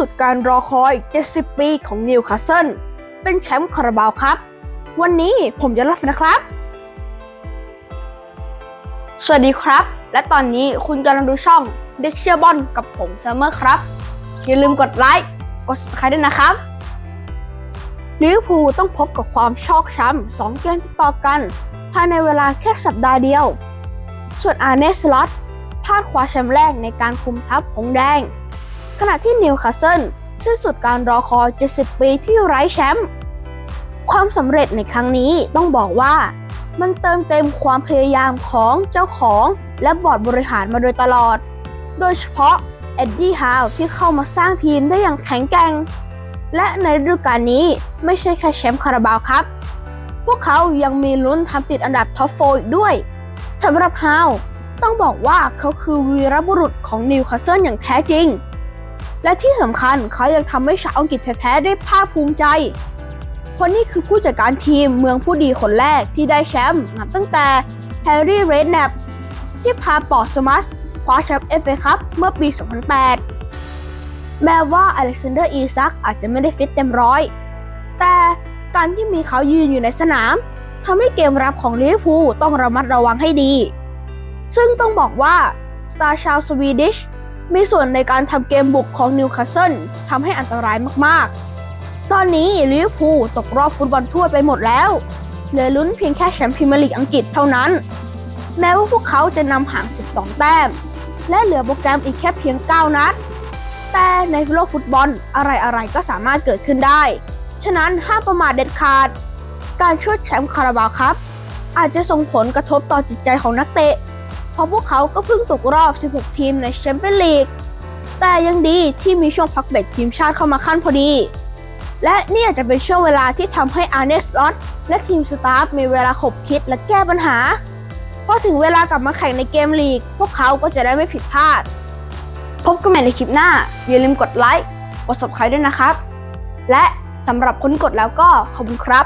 สุดการรอคอย 70 ปีของนิวคาสเซิลเป็นแชมป์คาราบาวครับ วันนี้ผมจะรับนะครับ สวัสดีครับ และตอนนี้คุณกำลังดูช่องเด็กเชียร์บอลกับผมเซมเมอร์ครับ อย่าลืมกดไลค์ กด subscribe ด้วยนะครับลิเวอร์พูลต้องพบกับความชอกช้ำสองเกมติดต่อกัน ภายในเวลาแค่สัปดาห์เดียว ส่วนอาร์เนสล็อตพลาดคว้าแชมป์แรกในการคุมทัพของแดง ขณะที่นิวคาสเซิลสิ้นสุดการรอคอย 70 ปีที่ไร้แชมป์ ความสำเร็จในครั้งนี้ต้องบอกว่า มันเติมเต็มความพยายามของเจ้าของและบอร์ดบริหารมาโดยตลอด โดยเฉพาะเอ็ดดี้ฮาวที่เข้ามาสร้างทีมได้อย่างแข็งแกร่ง และในฤดูกาลนี้ไม่ใช่แค่แชมป์คาราบาวครับ พวกเขายังมีลุ้นทำติดอันดับท็อปโฟอีกด้วยสำหรับฮาวต้องบอกว่าเขาคือวีรบุรุษของนิวคาสเซิลอย่างแท้จริง และที่สำคัญเขายังทำให้ชาวอังกฤษแท้ๆได้ภาคภูมิใจ เพราะนี่คือผู้จัดการทีมเมืองผู้ดีคนแรกที่ได้แชมป์นับตั้งแต่แฮร์รี่เรดแนปที่พาปอร์ตสมัสคว้าแชมป์เอฟเอคัพเมื่อปี 2008 แม้ว่าอเล็กซานเดอร์อีซักอาจจะไม่ได้ฟิตเต็มร้อย แต่การที่มีเขายืนอยู่ในสนามทำให้เกมรับของลิเวอร์พูลต้องระมัดระวังให้ดี ซึ่งต้องบอกว่าสตาร์ชาวสวีดิช มีส่วนในการทำเกมบุกของนิวคาสเซิลทำให้อันตรายมากๆ ตอนนี้ลิเวอร์พูลตกรอบฟุตบอลทั่วไปหมดแล้วเหลือลุ้นเพียงแค่แชมป์พรีเมียร์ลีกอังกฤษเท่านั้น แม้ว่าพวกเขาจะนำห่าง 12 แต้ม และเหลือโปรแกรมอีกแค่เพียง 9 นัด แต่ในโลกฟุตบอลอะไรๆก็สามารถเกิดขึ้นได้ ฉะนั้นห้ามประมาทเด็ดขาด การช่วยแชมป์คาราบาวครับ อาจจะส่งผลกระทบต่อจิตใจของนักเตะ เพราะพวกเขาก็เพิ่งตกรอบ 16 ทีมในแชมเปี้ยนลีก แต่ยังดีที่มีช่วงพักเบรกทีมชาติเข้ามาขั้นพอดี และนี่อาจจะเป็นช่วงเวลาที่ทำให้อาร์เนสลอตและทีมสตาฟมีเวลาขบคิดและแก้ปัญหา พอถึงเวลากลับมาแข่งในเกมลีก พวกเขาก็จะได้ไม่ผิดพลาด พบกันใหม่ในคลิปหน้า อย่าลืมกดไลค์ กด subscribe ด้วยนะครับ และสำหรับคนกดแล้วก็ขอบคุณครับ